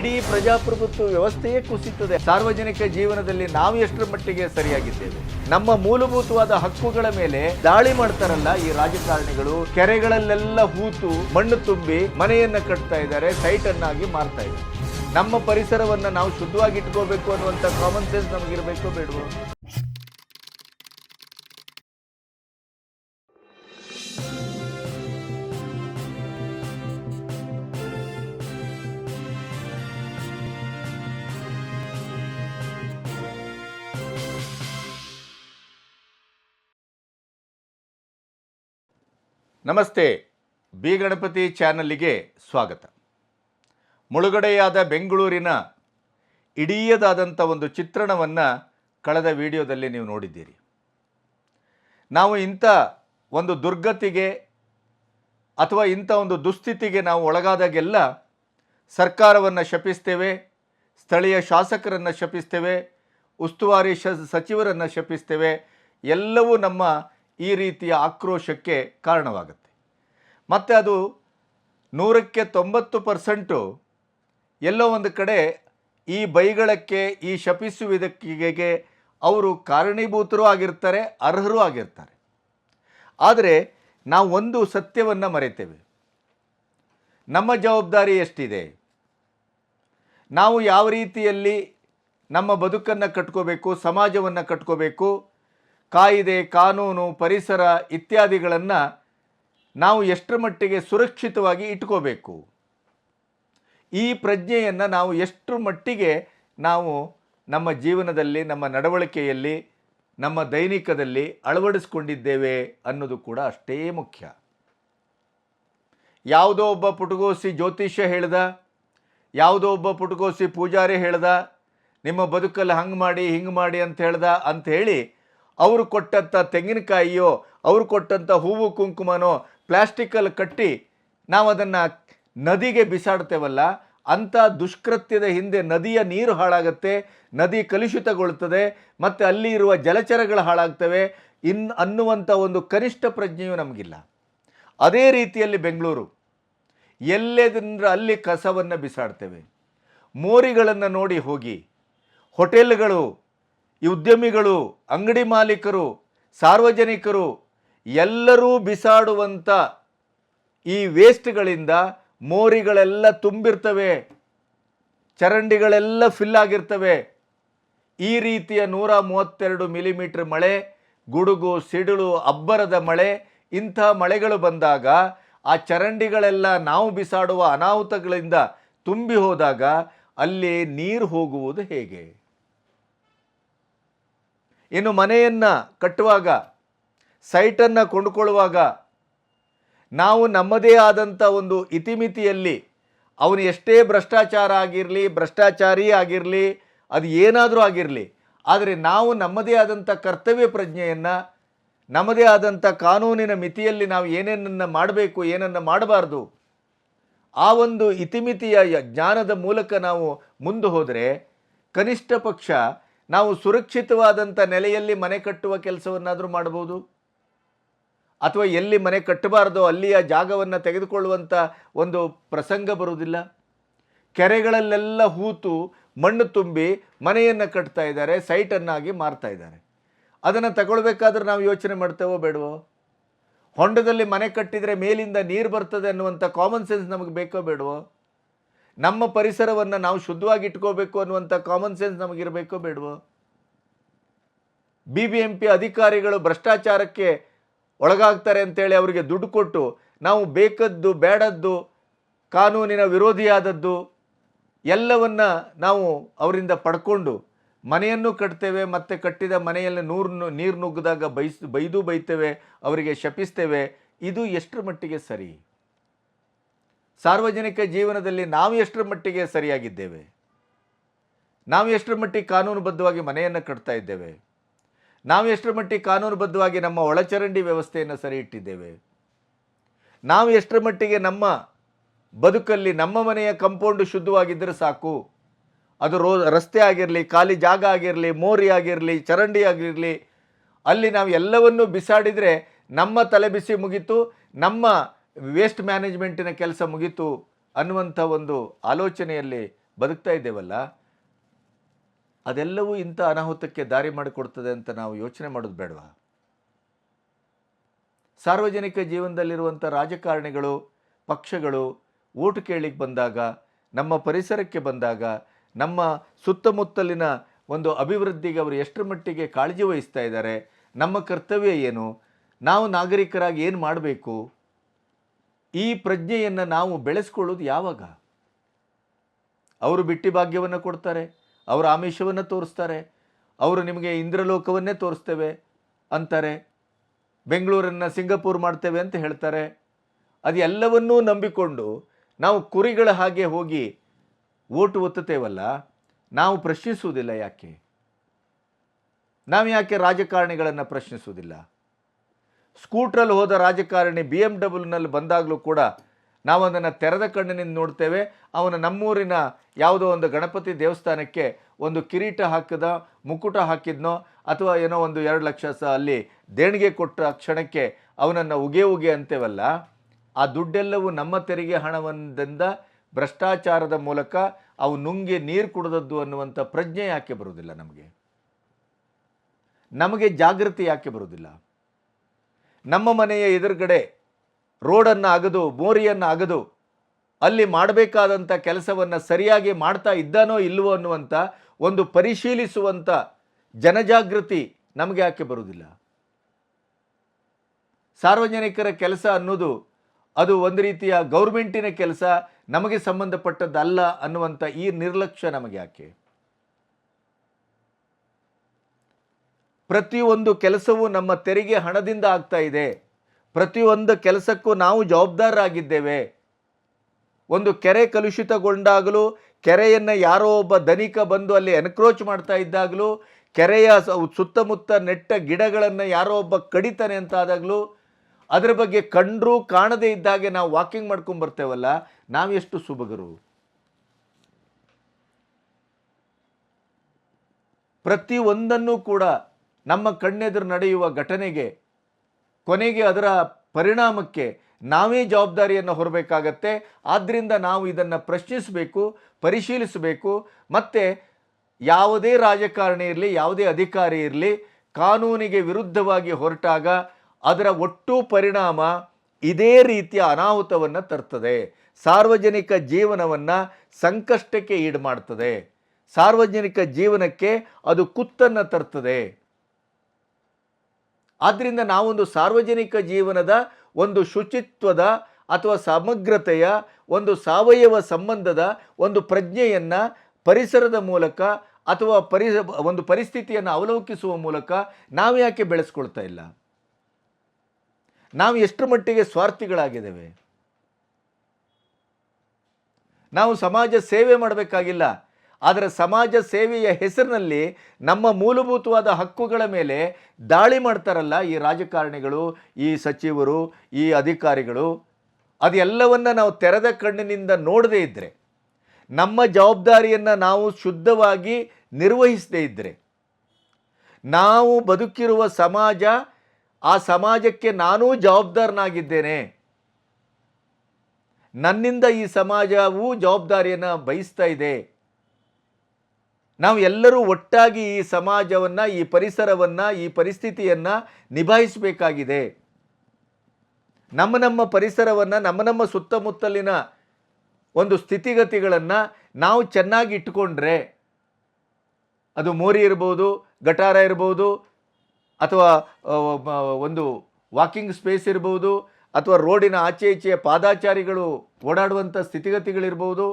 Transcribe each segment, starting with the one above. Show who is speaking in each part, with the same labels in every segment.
Speaker 1: ಇಡೀ ಪ್ರಜಾಪ್ರಭುತ್ವ ವ್ಯವಸ್ಥೆಯೇ ಕುಸಿತದೆ. ಸಾರ್ವಜನಿಕ ಜೀವನದಲ್ಲಿ ನಾವು ಎಷ್ಟರ ಮಟ್ಟಿಗೆ ಸರಿಯಾಗಿದ್ದೇವೆ? ನಮ್ಮ ಮೂಲಭೂತವಾದ ಹಕ್ಕುಗಳ ಮೇಲೆ ದಾಳಿ ಮಾಡ್ತಾರಲ್ಲ ಈ ರಾಜಕಾರಣಿಗಳು. ಕೆರೆಗಳಲ್ಲೆಲ್ಲ ಹೂತು, ಮಣ್ಣು ತುಂಬಿ ಮನೆಯನ್ನ ಕಟ್ತಾ ಇದ್ದಾರೆ ಸೈಟ್ ಅನ್ನಾಗಿ ಮಾರ್ತಾ ಇದ್ದಾರೆ. ನಮ್ಮ ಪರಿಸರವನ್ನ ನಾವು ಶುದ್ಧವಾಗಿ ಇಟ್ಕೋಬೇಕು ಅನ್ನುವಂಥ ಕಾಮನ್ ಸೆನ್ಸ್ ನಮಗಿರಬೇಕು ಬೇಡವೋ? ನಮಸ್ತೆ, ಬಿ ಗಣಪತಿ ಚಾನಲ್ಲಿಗೆ ಸ್ವಾಗತ. ಮುಳುಗಡೆಯಾದ ಬೆಂಗಳೂರಿನ ಇಡೀಯದಾದಂಥ ಒಂದು ಚಿತ್ರಣವನ್ನು ಕಳೆದ ವಿಡಿಯೋದಲ್ಲಿ ನೀವು ನೋಡಿದ್ದೀರಿ. ನಾವು ಇಂಥ ಒಂದು ದುರ್ಗತಿಗೆ ಅಥವಾ ಇಂಥ ಒಂದು ದುಸ್ಥಿತಿಗೆ ನಾವು ಒಳಗಾದಾಗೆಲ್ಲ ಸರ್ಕಾರವನ್ನು ಶಪಿಸ್ತೇವೆ, ಸ್ಥಳೀಯ ಶಾಸಕರನ್ನು ಶಪಿಸ್ತೇವೆ, ಉಸ್ತುವಾರಿ ಶ, ಸಚಿವರನ್ನು ಶಪಿಸ್ತೇವೆ, ಎಲ್ಲವೂ ನಮ್ಮ ಈ ರೀತಿಯ ಆಕ್ರೋಶಕ್ಕೆ ಕಾರಣವಾಗುತ್ತೆ. ಮತ್ತು ಅದು ನೂರಕ್ಕೆ ತೊಂಬತ್ತು ಪರ್ಸೆಂಟು ಎಲ್ಲೋ ಒಂದು ಕಡೆ ಈ ಬೈಗಳಕ್ಕೆ, ಈ ಶಪಿಸುವುದಕ್ಕೆ ಅವರು ಕಾರಣೀಭೂತರೂ ಆಗಿರ್ತಾರೆ, ಅರ್ಹರೂ ಆಗಿರ್ತಾರೆ. ಆದರೆ ನಾವು ಒಂದು ಸತ್ಯವನ್ನು ಮರೆತೇವೆ. ನಮ್ಮ ಜವಾಬ್ದಾರಿ ಎಷ್ಟಿದೆ? ನಾವು ಯಾವ ರೀತಿಯಲ್ಲಿ ನಮ್ಮ ಬದುಕನ್ನು ಕಟ್ಕೋಬೇಕು, ಸಮಾಜವನ್ನು ಕಟ್ಕೋಬೇಕು ಕಾಯಿದೆ, ಕಾನೂನು, ಪರಿಸರ ಇತ್ಯಾದಿಗಳನ್ನು ನಾವು ಎಷ್ಟರ ಮಟ್ಟಿಗೆ ಸುರಕ್ಷಿತವಾಗಿ ಇಟ್ಕೋಬೇಕು? ಈ ಪ್ರಜ್ಞೆಯನ್ನು ನಾವು ಎಷ್ಟರ ಮಟ್ಟಿಗೆ ನಾವು ನಮ್ಮ ಜೀವನದಲ್ಲಿ, ನಮ್ಮ ನಡವಳಿಕೆಯಲ್ಲಿ, ನಮ್ಮ ದೈನಿಕದಲ್ಲಿ ಅಳವಡಿಸ್ಕೊಂಡಿದ್ದೇವೆ ಅನ್ನೋದು ಕೂಡ ಅಷ್ಟೇ ಮುಖ್ಯ. ಯಾವುದೋ ಒಬ್ಬ ಪುಟಗೋಸಿ ಜ್ಯೋತಿಷ್ಯ ಹೇಳ್ದ, ಯಾವುದೋ ಒಬ್ಬ ಪುಟಗೋಸಿ ಪೂಜಾರಿ ಹೇಳ್ದ, ನಿಮ್ಮ ಬದುಕಲ್ಲಿ ಹಂಗೆ ಮಾಡಿ, ಹಿಂಗೆ ಮಾಡಿ ಅಂತ ಹೇಳ್ದ, ಅಂತ ಹೇಳಿ ಅವರು ಕೊಟ್ಟಂಥ ತೆಂಗಿನಕಾಯಿಯೋ, ಅವರು ಕೊಟ್ಟಂಥ ಹೂವು ಕುಂಕುಮನೋ ಪ್ಲಾಸ್ಟಿಕಲ್ಲಿ ಕಟ್ಟಿ ನಾವು ಅದನ್ನು ನದಿಗೆ ಬಿಸಾಡ್ತೇವಲ್ಲ, ಅಂಥ ದುಷ್ಕೃತ್ಯದ ಹಿಂದೆ ನದಿಯ ನೀರು ಹಾಳಾಗುತ್ತೆ, ನದಿ ಕಲುಷಿತಗೊಳ್ಳುತ್ತದೆ ಮತ್ತು ಅಲ್ಲಿ ಇರುವ ಜಲಚರಗಳು ಹಾಳಾಗ್ತವೆ, ಇನ್ ಅನ್ನುವಂಥ ಒಂದು ಕನಿಷ್ಠ ಪ್ರಜ್ಞೆಯು ನಮಗಿಲ್ಲ. ಅದೇ ರೀತಿಯಲ್ಲಿ ಬೆಂಗಳೂರು. ಎಲ್ಲೆದಿಂದ ಅಲ್ಲಿ ಕಸವನ್ನು ಬಿಸಾಡ್ತೇವೆ. ಮೋರಿಗಳನ್ನು ನೋಡಿ ಹೋಗಿ, ಹೋಟೆಲ್ಗಳು ಈ ಉದ್ಯಮಿಗಳು, ಅಂಗಡಿ ಮಾಲೀಕರು, ಸಾರ್ವಜನಿಕರು ಎಲ್ಲರೂ ಬಿಸಾಡುವಂಥ ಈ ವೇಸ್ಟ್ಗಳಿಂದ ಮೋರಿಗಳೆಲ್ಲ ತುಂಬಿರ್ತವೆ, ಚರಂಡಿಗಳೆಲ್ಲ ಫಿಲ್ ಆಗಿರ್ತವೆ. ಈ ರೀತಿಯ ನೂರ ಮೂವತ್ತೆರಡು ಮಿಲಿಮೀಟ್ರ್ ಮಳೆ, ಗುಡುಗು, ಸಿಡಿಲು, ಅಬ್ಬರದ ಮಳೆ, ಇಂಥ ಮಳೆಗಳು ಬಂದಾಗ ಆ ಚರಂಡಿಗಳೆಲ್ಲ ನಾವು ಬಿಸಾಡುವ ಅನಾಹುತಗಳಿಂದ ತುಂಬಿ ಹೋದಾಗ ಅಲ್ಲಿ ನೀರು ಹೋಗುವುದು ಹೇಗೆ? ಇನ್ನು ಮನೆಯನ್ನು ಕಟ್ಟುವಾಗ, ಸೈಟನ್ನು ಕೊಂಡುಕೊಳ್ಳುವಾಗ ನಾವು ನಮ್ಮದೇ ಆದಂಥ ಒಂದು ಇತಿಮಿತಿಯಲ್ಲಿ ಅವನು ಎಷ್ಟೇ ಭ್ರಷ್ಟಾಚಾರ ಆಗಿರಲಿ, ಭ್ರಷ್ಟಾಚಾರಿ ಆಗಿರಲಿ, ಅದು ಏನಾದರೂ ಆಗಿರಲಿ, ಆದರೆ ನಾವು ನಮ್ಮದೇ ಆದಂಥ ಕರ್ತವ್ಯ ಪ್ರಜ್ಞೆಯನ್ನು, ನಮ್ಮದೇ ಆದಂಥ ಕಾನೂನಿನ ಮಿತಿಯಲ್ಲಿ ನಾವು ಏನೇನನ್ನು ಮಾಡಬೇಕು, ಏನನ್ನು ಮಾಡಬಾರ್ದು, ಆ ಒಂದು ಇತಿಮಿತಿಯ ಜ್ಞಾನದ ಮೂಲಕ ನಾವು ಮುಂದೆ ಹೋದರೆ ಕನಿಷ್ಠ ಪಕ್ಷ ನಾವು ಸುರಕ್ಷಿತವಾದಂಥ ನೆಲೆಯಲ್ಲಿ ಮನೆ ಕಟ್ಟುವ ಕೆಲಸವನ್ನಾದರೂ ಮಾಡ್ಬೋದು ಅಥವಾ ಎಲ್ಲಿ ಮನೆ ಕಟ್ಟಬಾರ್ದೋ ಅಲ್ಲಿಯ ಜಾಗವನ್ನು ತೆಗೆದುಕೊಳ್ಳುವಂಥ ಒಂದು ಪ್ರಸಂಗ ಬರುವುದಿಲ್ಲ? ಕೆರೆಗಳಲ್ಲೆಲ್ಲ ಹೂತು, ಮಣ್ಣು ತುಂಬಿ ಮನೆಯನ್ನು ಕಟ್ತಾ ಇದ್ದಾರೆ ಸೈಟನ್ನಾಗಿ ಮಾರ್ತಾ ಇದ್ದಾರೆ. ಅದನ್ನು ತಗೊಳ್ಬೇಕಾದ್ರೆ ನಾವು ಯೋಚನೆ ಮಾಡ್ತೇವೋ ಬೇಡವೋ? ಹೊಂಡದಲ್ಲಿ ಮನೆ ಕಟ್ಟಿದರೆ ಮೇಲಿಂದ ನೀರು ಬರ್ತದೆ ಅನ್ನುವಂಥ ಕಾಮನ್ ಸೆನ್ಸ್ ನಮಗೆ ಬೇಕೋ ಬೇಡವೋ? ನಮ್ಮ ಪರಿಸರವನ್ನು ನಾವು ಶುದ್ಧವಾಗಿ ಇಟ್ಕೋಬೇಕು ಅನ್ನುವಂಥ ಕಾಮನ್ ಸೆನ್ಸ್ ನಮಗಿರಬೇಕೋ ಬೇಡವೋ? ಬಿ ಬಿ ಎಂ ಅಧಿಕಾರಿಗಳು ಭ್ರಷ್ಟಾಚಾರಕ್ಕೆ ಒಳಗಾಗ್ತಾರೆ ಅಂತೇಳಿ ಅವರಿಗೆ ದುಡ್ಡು ಕೊಟ್ಟು ನಾವು ಬೇಕದ್ದು ಬೇಡದ್ದು ಕಾನೂನಿನ ವಿರೋಧಿಯಾದದ್ದು ಎಲ್ಲವನ್ನು ನಾವು ಅವರಿಂದ ಪಡ್ಕೊಂಡು ಮನೆಯನ್ನು ಕಟ್ತೇವೆ, ಮತ್ತು ಕಟ್ಟಿದ ಮನೆಯಲ್ಲಿ ನೂರು ನೀರು ನುಗ್ಗಿದಾಗ ಬೈಸ್, ಬೈದು ಬೈತೇವೆ, ಅವರಿಗೆ ಶಪಿಸ್ತೇವೆ. ಇದು ಎಷ್ಟರ ಮಟ್ಟಿಗೆ ಸರಿ? ಸಾರ್ವಜನಿಕ ಜೀವನದಲ್ಲಿ ನಾವು ಎಷ್ಟರ ಮಟ್ಟಿಗೆ ಸರಿಯಾಗಿದ್ದೇವೆ? ನಾವು ಎಷ್ಟರ ಮಟ್ಟಿಗೆ ಕಾನೂನುಬದ್ಧವಾಗಿ ಮನೆಯನ್ನು ಕಟ್ತಾ ಇದ್ದೇವೆ? ನಾವು ಎಷ್ಟರ ಮಟ್ಟಿಗೆ ಕಾನೂನುಬದ್ಧವಾಗಿ ನಮ್ಮ ಒಳಚರಂಡಿ ವ್ಯವಸ್ಥೆಯನ್ನು ಸರಿ ಇಟ್ಟಿದ್ದೇವೆ? ನಾವು ಎಷ್ಟರ ಮಟ್ಟಿಗೆ ನಮ್ಮ ಬದುಕಲ್ಲಿ ನಮ್ಮ ಮನೆಯ ಕಂಪೌಂಡ್ ಶುದ್ಧವಾಗಿದ್ದರೆ ಸಾಕು? ಅದು ರೋ, ರಸ್ತೆ ಆಗಿರಲಿ, ಖಾಲಿ ಜಾಗ ಆಗಿರಲಿ, ಮೋರಿ ಆಗಿರಲಿ, ಚರಂಡಿ ಆಗಿರಲಿ, ಅಲ್ಲಿ ನಾವು ಎಲ್ಲವನ್ನೂ ಬಿಸಾಡಿದರೆ ನಮ್ಮ ತಲೆ ಬಿಸಿ ಮುಗೀತು, ನಮ್ಮ ವೇಸ್ಟ್ ಮ್ಯಾನೇಜ್ಮೆಂಟಿನ ಕೆಲಸ ಮುಗೀತು ಅನ್ನುವಂಥ ಒಂದು ಆಲೋಚನೆಯಲ್ಲಿ ಬದುಕ್ತಾ ಇದ್ದೇವಲ್ಲ, ಅದೆಲ್ಲವೂ ಇಂಥ ಅನಾಹುತಕ್ಕೆ ದಾರಿ ಮಾಡಿಕೊಡ್ತದೆ ಅಂತ ನಾವು ಯೋಚನೆ ಮಾಡೋದು ಬೇಡವಾ? ಸಾರ್ವಜನಿಕ ಜೀವನದಲ್ಲಿರುವಂಥ ರಾಜಕಾರಣಿಗಳು, ಪಕ್ಷಗಳು ಓಟು ಕೇಳಿಗೆ ಬಂದಾಗ, ನಮ್ಮ ಪರಿಸರಕ್ಕೆ ಬಂದಾಗ, ನಮ್ಮ ಸುತ್ತಮುತ್ತಲಿನ ಒಂದು ಅಭಿವೃದ್ಧಿಗೆ ಅವರು ಎಷ್ಟರ ಮಟ್ಟಿಗೆ ಕಾಳಜಿ ವಹಿಸ್ತಾ ಇದ್ದಾರೆ, ನಮ್ಮ ಕರ್ತವ್ಯ ಏನು, ನಾವು ನಾಗರಿಕರಾಗಿ ಏನು ಮಾಡಬೇಕು? ಈ ಪ್ರಜ್ಞೆಯನ್ನು ನಾವು ಬೆಳೆಸ್ಕೊಳ್ಳೋದು ಯಾವಾಗ? ಅವರು ಬಿಟ್ಟಿ ಭಾಗ್ಯವನ್ನು ಕೊಡ್ತಾರೆ, ಅವರ ಆಮಿಷವನ್ನು ತೋರಿಸ್ತಾರೆ, ಅವರು ನಿಮಗೆ ಇಂದ್ರಲೋಕವನ್ನೇ ತೋರಿಸ್ತೇವೆ ಅಂತಾರೆ, ಬೆಂಗಳೂರನ್ನು ಸಿಂಗಪೂರ್ ಮಾಡ್ತೇವೆ ಅಂತ ಹೇಳ್ತಾರೆ. ಅದೆಲ್ಲವನ್ನೂ ನಂಬಿಕೊಂಡು ನಾವು ಕುರಿಗಳ ಹಾಗೆ ಹೋಗಿ ಓಟು ಒತ್ತುತ್ತೇವಲ್ಲ, ನಾವು ಪ್ರಶ್ನಿಸುವುದಿಲ್ಲ ಯಾಕೆ? ನಾವು ಯಾಕೆ ರಾಜಕಾರಣಿಗಳನ್ನು ಪ್ರಶ್ನಿಸುವುದಿಲ್ಲ? ಸ್ಕೂಟ್ರಲ್ಲಿ ಹೋದ ರಾಜಕಾರಣಿ ಬಿ ಎಂ ಡಬ್ಲ್ಯೂನಲ್ಲಿ ಬಂದಾಗಲೂ ಕೂಡ ನಾವು ಅದನ್ನು ತೆರೆದ ಕಣ್ಣಿನಿಂದ ನೋಡ್ತೇವೆ. ಅವನ ನಮ್ಮೂರಿನ ಯಾವುದೋ ಒಂದು ಗಣಪತಿ ದೇವಸ್ಥಾನಕ್ಕೆ ಒಂದು ಕಿರೀಟ ಹಾಕಿದ, ಮುಕುಟ ಹಾಕಿದ್ನೋ ಅಥವಾ ಏನೋ ಒಂದು ಎರಡು ಲಕ್ಷ ಸಹ ಅಲ್ಲಿ ದೇಣಿಗೆ ಕೊಟ್ಟ ಕ್ಷಣಕ್ಕೆ ಅವನನ್ನು ಉಗೆ ಉಗೆ ಅಂತೇವಲ್ಲ, ಆ ದುಡ್ಡೆಲ್ಲವೂ ನಮ್ಮ ತೆರಿಗೆ ಹಣವೊಂದಿಂದ ಭ್ರಷ್ಟಾಚಾರದ ಮೂಲಕ ಅವು ನುಂಗಿ ನೀರು ಕುಡಿದದ್ದು ಅನ್ನುವಂಥ ಪ್ರಜ್ಞೆ ಯಾಕೆ ಬರುವುದಿಲ್ಲ ನಮಗೆ? ನಮಗೆ ಜಾಗೃತಿ ಯಾಕೆ ಬರುವುದಿಲ್ಲ? ನಮ್ಮ ಮನೆಯ ಎದುರುಗಡೆ ರೋಡನ್ನು ಅಗದು ಮೋರಿಯನ್ನು ಅಗದು ಅಲ್ಲಿ ಮಾಡಬೇಕಾದಂಥ ಕೆಲಸವನ್ನು ಸರಿಯಾಗಿ ಮಾಡ್ತಾ ಇದ್ದಾನೋ ಇಲ್ಲವೋ ಅನ್ನುವಂಥ ಒಂದು ಪರಿಶೀಲಿಸುವಂಥ ಜನಜಾಗೃತಿ ನಮಗೆ ಯಾಕೆ ಬರುವುದಿಲ್ಲ? ಸಾರ್ವಜನಿಕರ ಕೆಲಸ ಅನ್ನೋದು ಅದು ಒಂದು ರೀತಿಯ ಗೌರ್ಮೆಂಟಿನ ಕೆಲಸ, ನಮಗೆ ಸಂಬಂಧಪಟ್ಟದ್ದಲ್ಲ ಅನ್ನುವಂಥ ಈ ನಿರ್ಲಕ್ಷ್ಯ ನಮಗೆ ಯಾಕೆ? ಪ್ರತಿಯೊಂದು ಕೆಲಸವೂ ನಮ್ಮ ತೆರಿಗೆ ಹಣದಿಂದ ಆಗ್ತಾ ಇದೆ. ಪ್ರತಿಯೊಂದು ಕೆಲಸಕ್ಕೂ ನಾವು ಜವಾಬ್ದಾರರಾಗಿದ್ದೇವೆ. ಒಂದು ಕೆರೆ ಕಲುಷಿತಗೊಂಡಾಗಲೂ, ಕೆರೆಯನ್ನು ಯಾರೋ ಒಬ್ಬ ಧನಿಕ ಬಂದು ಅಲ್ಲಿ ಎನ್ಕ್ರೋಚ್ ಮಾಡ್ತಾ ಇದ್ದಾಗಲೂ, ಕೆರೆಯ ಸುತ್ತಮುತ್ತ ನೆಟ್ಟ ಗಿಡಗಳನ್ನು ಯಾರೋ ಒಬ್ಬ ಕಡಿತಾನೆ ಅಂತ ಆದಾಗಲೂ ಅದರ ಬಗ್ಗೆ ಕಂಡ್ರೂ ಕಾಣದೇ ಇದ್ದಾಗೆ ನಾವು ವಾಕಿಂಗ್ ಮಾಡ್ಕೊಂಡು ಬರ್ತೇವಲ್ಲ, ನಾವೆಷ್ಟು ಸುಬಗರು? ಪ್ರತಿಯೊಂದನ್ನು ಕೂಡ ನಮ್ಮ ಕಣ್ಣೆದುರು ನಡೆಯುವ ಘಟನೆಗೆ, ಕೊನೆಗೆ ಅದರ ಪರಿಣಾಮಕ್ಕೆ ನಾವೇ ಜವಾಬ್ದಾರಿಯನ್ನು ಹೊರಬೇಕಾಗತ್ತೆ. ಆದ್ದರಿಂದ ನಾವು ಇದನ್ನು ಪ್ರಶ್ನಿಸಬೇಕು, ಪರಿಶೀಲಿಸಬೇಕು. ಮತ್ತು ಯಾವುದೇ ರಾಜಕಾರಣಿ ಇರಲಿ, ಯಾವುದೇ ಅಧಿಕಾರಿ ಇರಲಿ, ಕಾನೂನಿಗೆ ವಿರುದ್ಧವಾಗಿ ಹೊರಟಾಗ ಅದರ ಒಟ್ಟು ಪರಿಣಾಮ ಇದೇ ರೀತಿಯ ಅನಾಹುತವನ್ನು ತರ್ತದೆ. ಸಾರ್ವಜನಿಕ ಜೀವನವನ್ನು ಸಂಕಷ್ಟಕ್ಕೆ ಈಡು ಮಾಡ್ತದೆ ಸಾರ್ವಜನಿಕ ಜೀವನಕ್ಕೆ ಅದು ಕುತ್ತನ್ನು ತರ್ತದೆ. ಆದ್ದರಿಂದ ನಾವೊಂದು ಸಾರ್ವಜನಿಕ ಜೀವನದ ಒಂದು ಶುಚಿತ್ವದ ಅಥವಾ ಸಮಗ್ರತೆಯ, ಒಂದು ಸಾವಯವ ಸಂಬಂಧದ ಒಂದು ಪ್ರಜ್ಞೆಯನ್ನು ಪರಿಸರದ ಮೂಲಕ ಅಥವಾ ಪರಿಸ ಒಂದು ಪರಿಸ್ಥಿತಿಯನ್ನು ಅವಲೋಕಿಸುವ ಮೂಲಕ ನಾವು ಯಾಕೆ ಬೆಳೆಸ್ಕೊಳ್ತಾ ಇಲ್ಲ? ನಾವು ಎಷ್ಟು ಮಟ್ಟಿಗೆ ಸ್ವಾರ್ಥಿಗಳಾಗಿದ್ದೇವೆ? ನಾವು ಸಮಾಜ ಸೇವೆ ಮಾಡಬೇಕಾಗಿಲ್ಲ. ಆದರೆ ಸಮಾಜ ಸೇವೆಯ ಹೆಸರಿನಲ್ಲಿ ನಮ್ಮ ಮೂಲಭೂತವಾದ ಹಕ್ಕುಗಳ ಮೇಲೆ ದಾಳಿ ಮಾಡ್ತಾರಲ್ಲ ಈ ರಾಜಕಾರಣಿಗಳು, ಈ ಸಚಿವರು, ಈ ಅಧಿಕಾರಿಗಳು. ಅದೆಲ್ಲವನ್ನ ನಾವು ತೆರೆದ ಕಣ್ಣಿನಿಂದ ನೋಡದೇ ಇದ್ದರೆ ನಮ್ಮ ಜವಾಬ್ದಾರಿಯನ್ನು ನಾವು ಶುದ್ಧವಾಗಿ ನಿರ್ವಹಿಸದೇ ಇದ್ದರೆ ನಾವು ಬದುಕಿರುವ ಸಮಾಜ, ಆ ಸಮಾಜಕ್ಕೆ ನಾನೂ ಜವಾಬ್ದಾರನಾಗಿದ್ದೇನೆ. ನನ್ನಿಂದ ಈ ಸಮಾಜವು ಜವಾಬ್ದಾರಿಯನ್ನು ಬಯಸ್ತಾ ಇದೆ. ನಾವು ಎಲ್ಲರೂ ಒಟ್ಟಾಗಿ ಈ ಸಮಾಜವನ್ನು, ಈ ಪರಿಸರವನ್ನು, ಈ ಪರಿಸ್ಥಿತಿಯನ್ನು ನಿಭಾಯಿಸಬೇಕಾಗಿದೆ. ನಮ್ಮ ನಮ್ಮ ಪರಿಸರವನ್ನು, ನಮ್ಮ ನಮ್ಮ ಸುತ್ತಮುತ್ತಲಿನ ಒಂದು ಸ್ಥಿತಿಗತಿಗಳನ್ನು ನಾವು ಚೆನ್ನಾಗಿ ಇಟ್ಕೊಂಡ್ರೆ ಅದು ಮೋರಿ ಇರ್ಬೋದು, ಗಟಾರ ಇರ್ಬೋದು, ಅಥವಾ ಒಂದು ವಾಕಿಂಗ್ ಸ್ಪೇಸ್ ಇರ್ಬೋದು, ಅಥವಾ ರೋಡಿನ ಆಚೆ ಈಚೆಯ ಪಾದಾಚಾರಿಗಳು ಓಡಾಡುವಂಥ ಸ್ಥಿತಿಗತಿಗಳಿರ್ಬೋದು,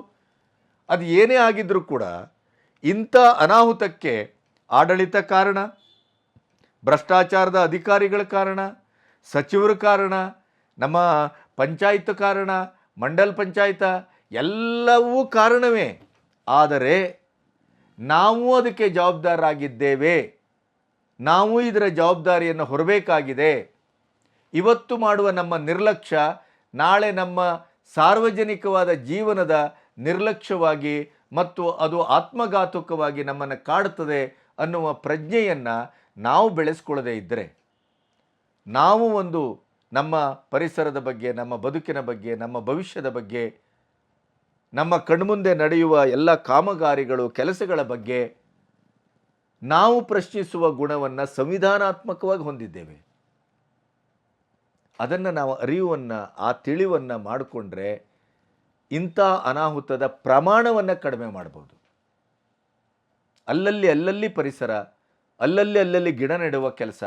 Speaker 1: ಅದು ಏನೇ ಆಗಿದ್ದರೂ ಕೂಡ ಇಂಥ ಅನಾಹುತಕ್ಕೆ ಆಡಳಿತ ಕಾರಣ, ಭ್ರಷ್ಟಾಚಾರದ ಅಧಿಕಾರಿಗಳ ಕಾರಣ, ಸಚಿವರ ಕಾರಣ, ನಮ್ಮ ಪಂಚಾಯತ್ ಕಾರಣ, ಮಂಡಲ್ ಪಂಚಾಯತ ಎಲ್ಲವೂ ಕಾರಣವೇ. ಆದರೆ ನಾವು ಅದಕ್ಕೆ ಜವಾಬ್ದಾರರಾಗಿದ್ದೇವೆ. ನಾವು ಇದರ ಜವಾಬ್ದಾರಿಯನ್ನು ಹೊರಬೇಕಾಗಿದೆ. ಇವತ್ತು ಮಾಡುವ ನಮ್ಮ ನಿರ್ಲಕ್ಷ್ಯ ನಾಳೆ ನಮ್ಮ ಸಾರ್ವಜನಿಕವಾದ ಜೀವನದ ನಿರ್ಲಕ್ಷ್ಯವಾಗಿ ಮತ್ತು ಅದು ಆತ್ಮಘಾತುಕವಾಗಿ ನಮ್ಮನ್ನು ಕಾಡುತ್ತದೆ ಅನ್ನುವ ಪ್ರಜ್ಞೆಯನ್ನು ನಾವು ಬೆಳೆಸ್ಕೊಳ್ಳದೇ ಇದ್ದರೆ ನಾವು ಒಂದು ನಮ್ಮ ಪರಿಸರದ ಬಗ್ಗೆ, ನಮ್ಮ ಬದುಕಿನ ಬಗ್ಗೆ, ನಮ್ಮ ಭವಿಷ್ಯದ ಬಗ್ಗೆ, ನಮ್ಮ ಕಣ್ಮುಂದೆ ನಡೆಯುವ ಎಲ್ಲ ಕಾಮಗಾರಿಗಳು, ಕೆಲಸಗಳ ಬಗ್ಗೆ ನಾವು ಪ್ರಶ್ನಿಸುವ ಗುಣವನ್ನು ಸಂವಿಧಾನಾತ್ಮಕವಾಗಿ ಹೊಂದಿದ್ದೇವೆ. ಅದನ್ನು ನಾವು ಅರಿವನ್ನು, ಆ ತಿಳಿವನ್ನು ಮಾಡಿಕೊಂಡ್ರೆ ಇಂಥ ಅನಾಹುತದ ಪ್ರಮಾಣವನ್ನು ಕಡಿಮೆ ಮಾಡ್ಬೋದು. ಅಲ್ಲಲ್ಲಿ ಅಲ್ಲಲ್ಲಿ ಪರಿಸರ, ಅಲ್ಲಲ್ಲಿ ಅಲ್ಲಲ್ಲಿ ಗಿಡ ನೆಡುವ ಕೆಲಸ,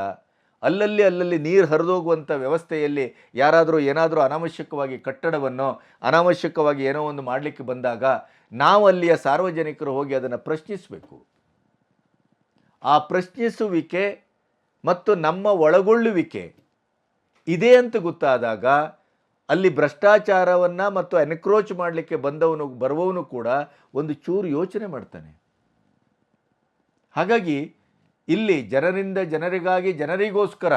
Speaker 1: ಅಲ್ಲಲ್ಲಿ ಅಲ್ಲಲ್ಲಿ ನೀರು ಹರಿದೋಗುವಂಥ ವ್ಯವಸ್ಥೆಯಲ್ಲಿ ಯಾರಾದರೂ ಏನಾದರೂ ಅನಾವಶ್ಯಕವಾಗಿ ಕಟ್ಟಡವನ್ನು, ಅನಾವಶ್ಯಕವಾಗಿ ಏನೋ ಒಂದು ಮಾಡಲಿಕ್ಕೆ ಬಂದಾಗ ನಾವು ಅಲ್ಲಿಯ ಸಾರ್ವಜನಿಕರು ಹೋಗಿ ಅದನ್ನು ಪ್ರಶ್ನಿಸಬೇಕು. ಆ ಪ್ರಶ್ನಿಸುವಿಕೆ ಮತ್ತು ನಮ್ಮ ಒಳಗೊಳ್ಳುವಿಕೆ, ಇದೆ ಅಂತ ಗೊತ್ತಾದಾಗ ಅಲ್ಲಿ ಭ್ರಷ್ಟಾಚಾರವನ್ನು ಮತ್ತು ಎನ್ಕ್ರೋಚ್ ಮಾಡಲಿಕ್ಕೆ ಬಂದವನು, ಬರುವವನು ಕೂಡ ಒಂದು ಚೂರು ಯೋಚನೆ ಮಾಡ್ತಾನೆ. ಹಾಗಾಗಿ ಇಲ್ಲಿ ಜನರಿಂದ ಜನರಿಗಾಗಿ ಜನರಿಗೋಸ್ಕರ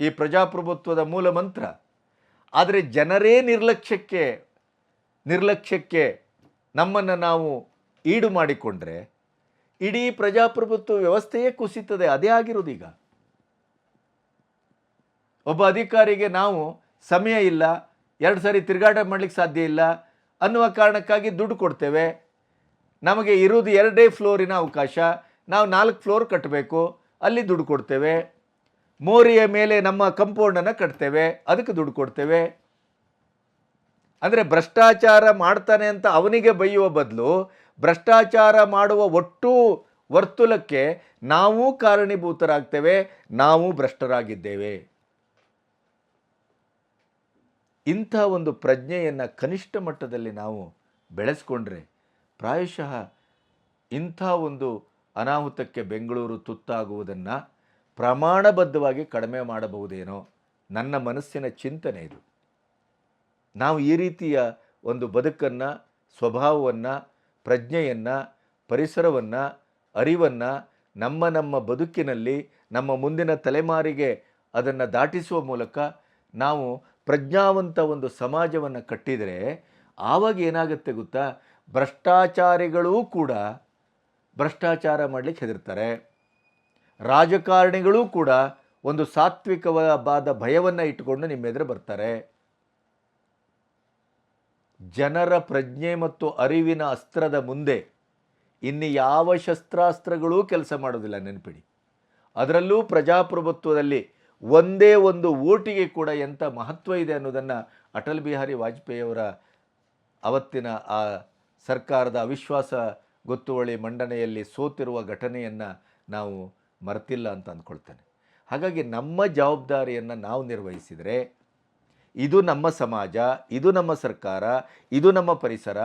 Speaker 1: ಈ ಪ್ರಜಾಪ್ರಭುತ್ವದ ಮೂಲ ಮಂತ್ರ. ಆದರೆ ಜನರೇ ನಿರ್ಲಕ್ಷ್ಯಕ್ಕೆ ನಿರ್ಲಕ್ಷ್ಯಕ್ಕೆ ನಮ್ಮನ್ನು ನಾವು ಈಡು ಮಾಡಿಕೊಂಡ್ರೆ ಇಡೀ ಪ್ರಜಾಪ್ರಭುತ್ವ ವ್ಯವಸ್ಥೆಯೇ ಕುಸಿತದೆ, ಅದೇ ಆಗಿರೋದೀಗ ಒಬ್ಬ ಅಧಿಕಾರಿಗೆ ನಾವು ಸಮಯ ಇಲ್ಲ, ಎರಡು ಸಾರಿ ತಿರುಗಾಟ ಮಾಡಲಿಕ್ಕೆ ಸಾಧ್ಯ ಇಲ್ಲ ಅನ್ನುವ ಕಾರಣಕ್ಕಾಗಿ ದುಡ್ಡು ಕೊಡ್ತೇವೆ. ನಮಗೆ ಇರುವುದು ಎರಡೇ ಫ್ಲೋರಿನ ಅವಕಾಶ. ನಾವು ನಾಲ್ಕು ಫ್ಲೋರ್ ಕಟ್ಟಬೇಕು, ಅಲ್ಲಿ ದುಡ್ಡು ಕೊಡ್ತೇವೆ. ಮೋರಿಯ ಮೇಲೆ ನಮ್ಮ ಕಂಪೌಂಡನ್ನು ಕಟ್ತೇವೆ, ಅದಕ್ಕೆ ದುಡ್ಡು ಕೊಡ್ತೇವೆ. ಅಂದರೆ ಭ್ರಷ್ಟಾಚಾರ ಮಾಡ್ತಾನೆ ಅಂತ ಅವನಿಗೆ ಬೈಯುವ ಬದಲು ಭ್ರಷ್ಟಾಚಾರ ಮಾಡುವ ಒಟ್ಟು ವರ್ತುಲಕ್ಕೆ ನಾವು ಕಾರಣೀಭೂತರಾಗ್ತೇವೆ, ನಾವು ಭ್ರಷ್ಟರಾಗಿದ್ದೇವೆ. ಇಂಥ ಒಂದು ಪ್ರಜ್ಞೆಯನ್ನು ಕನಿಷ್ಠ ಮಟ್ಟದಲ್ಲಿ ನಾವು ಬೆಳೆಸ್ಕೊಂಡ್ರೆ ಪ್ರಾಯಶಃ ಇಂಥ ಒಂದು ಅನಾಹುತಕ್ಕೆ ಬೆಂಗಳೂರು ತುತ್ತಾಗುವುದನ್ನು ಪ್ರಮಾಣಬದ್ಧವಾಗಿ ಕಡಿಮೆ ಮಾಡಬಹುದೇನೋ ನನ್ನ ಮನಸ್ಸಿನ ಚಿಂತನೆ ಇದು. ನಾವು ಈ ರೀತಿಯ ಒಂದು ಬದುಕನ್ನು, ಸ್ವಭಾವವನ್ನು, ಪ್ರಜ್ಞೆಯನ್ನು, ಪರಿಸರವನ್ನು, ಅರಿವನ್ನು ನಮ್ಮ ನಮ್ಮ ಬದುಕಿನಲ್ಲಿ ನಮ್ಮ ಮುಂದಿನ ತಲೆಮಾರಿಗೆ ಅದನ್ನು ದಾಟಿಸುವ ಮೂಲಕ ನಾವು ಪ್ರಜ್ಞಾವಂತ ಒಂದು ಸಮಾಜವನ್ನು ಕಟ್ಟಿದರೆ ಆವಾಗ ಏನಾಗುತ್ತೆ ಗೊತ್ತಾ? ಭ್ರಷ್ಟಾಚಾರಿಗಳೂ ಕೂಡ ಭ್ರಷ್ಟಾಚಾರ ಮಾಡಲಿಕ್ಕೆ ಹೆದರ್ತಾರೆ. ರಾಜಕಾರಣಿಗಳೂ ಕೂಡ ಒಂದು ಸಾತ್ವಿಕವಾದ ಭಯವನ್ನು ಇಟ್ಟುಕೊಂಡು ನಿಮ್ಮ ಎದುರು ಬರ್ತಾರೆ. ಜನರ ಪ್ರಜ್ಞೆ ಮತ್ತು ಅರಿವಿನ ಅಸ್ತ್ರದ ಮುಂದೆ ಇನ್ನು ಯಾವ ಶಸ್ತ್ರಾಸ್ತ್ರಗಳೂ ಕೆಲಸ ಮಾಡೋದಿಲ್ಲ ನೆನಪಿಡಿ. ಅದರಲ್ಲೂ ಪ್ರಜಾಪ್ರಭುತ್ವದಲ್ಲಿ ಒಂದೇ ಒಂದು ಓಟಿಗೆ ಕೂಡ ಎಂಥ ಮಹತ್ವ ಇದೆ ಅನ್ನೋದನ್ನು ಅಟಲ್ ಬಿಹಾರಿ ವಾಜಪೇಯಿಯವರ ಅವತ್ತಿನ ಆ ಸರ್ಕಾರದ ಅವಿಶ್ವಾಸ ಗೊತ್ತುವಳಿ ಮಂಡನೆಯಲ್ಲಿ ಸೋತಿರುವ ಘಟನೆಯನ್ನು ನಾವು ಮರೆತಿಲ್ಲ ಅಂತ ಅಂದ್ಕೊಳ್ತೇನೆ. ಹಾಗಾಗಿ ನಮ್ಮ ಜವಾಬ್ದಾರಿಯನ್ನು ನಾವು ನಿರ್ವಹಿಸಿದರೆ ಇದು ನಮ್ಮ ಸಮಾಜ, ಇದು ನಮ್ಮ ಸರ್ಕಾರ, ಇದು ನಮ್ಮ ಪರಿಸರ,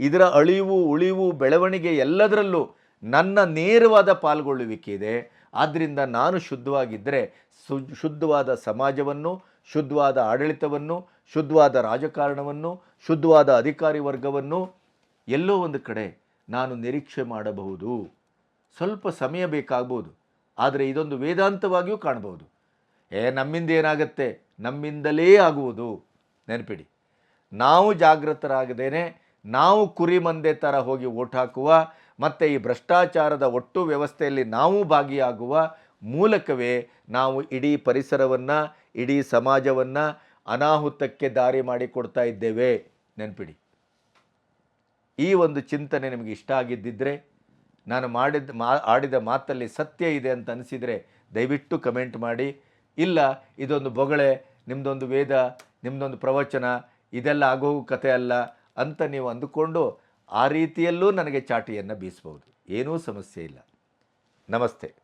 Speaker 1: ಇದರ ಅಳಿವು, ಉಳಿವು, ಬೆಳವಣಿಗೆ ಎಲ್ಲದರಲ್ಲೂ ನನ್ನ ನೇರವಾದ ಪಾಲ್ಗೊಳ್ಳುವಿಕೆ ಇದೆ. ಆದ್ದರಿಂದ ನಾನು ಶುದ್ಧವಾಗಿದ್ದರೆ ಸು, ಶುದ್ಧವಾದ ಸಮಾಜವನ್ನು, ಶುದ್ಧವಾದ ಆಡಳಿತವನ್ನು, ಶುದ್ಧವಾದ ರಾಜಕಾರಣವನ್ನು, ಶುದ್ಧವಾದ ಅಧಿಕಾರಿ ವರ್ಗವನ್ನು ಎಲ್ಲೋ ಒಂದು ಕಡೆ ನಾನು ನಿರೀಕ್ಷೆ ಮಾಡಬಹುದು. ಸ್ವಲ್ಪ ಸಮಯ ಬೇಕಾಗ್ಬೋದು. ಆದರೆ ಇದೊಂದು ವೇದಾಂತವಾಗಿಯೂ ಕಾಣಬಹುದು. ಏ, ನಮ್ಮಿಂದ ಏನಾಗುತ್ತೆ? ನಮ್ಮಿಂದಲೇ ಆಗುವುದು. ನೆನಪಿಡಿ. ನಾವು ಜಾಗೃತರಾಗದೇನೆ, ನಾವು ಕುರಿ ಮಂದೆ ಥರ ಹೋಗಿ ಓಟ್ ಹಾಕುವ ಮತ್ತು ಈ ಭ್ರಷ್ಟಾಚಾರದ ಒಟ್ಟು ವ್ಯವಸ್ಥೆಯಲ್ಲಿ ನಾವು ಭಾಗಿಯಾಗುವ ಮೂಲಕವೇ ನಾವು ಇಡೀ ಪರಿಸರವನ್ನು, ಇಡೀ ಸಮಾಜವನ್ನು ಅನಾಹುತಕ್ಕೆ ದಾರಿ ಮಾಡಿಕೊಡ್ತಾ ಇದ್ದೇವೆ. ನೆನಪಿಡಿ. ಈ ಒಂದು ಚಿಂತನೆ ನಿಮಗೆ ಇಷ್ಟ ಆಗಿದ್ದಿದ್ದರೆ ನಾನು ಮಾಡಿದ ಮಾ, ಆಡಿದ ಮಾತಲ್ಲಿ ಸತ್ಯ ಇದೆ ಅಂತ ಅನಿಸಿದರೆ ದಯವಿಟ್ಟು ಕಮೆಂಟ್ ಮಾಡಿ. ಇಲ್ಲ, ಇದೊಂದು ಬೊಗಳೆ ನಿಮ್ಮದೊಂದು ವೇದ ನಿಮ್ಮದೊಂದು ಪ್ರವಚನ, ಇದೆಲ್ಲ ಆಗೋಗು ಕಥೆ ಅಲ್ಲ ಅಂತ ನೀವು ಅಂದುಕೊಂಡು ಆ ರೀತಿಯಲ್ಲೂ ನನಗೆ ಚಾಟಿಯನ್ನು ಬೀಸಬಹುದು ಏನೂ ಸಮಸ್ಯೆ ಇಲ್ಲ. ನಮಸ್ತೆ.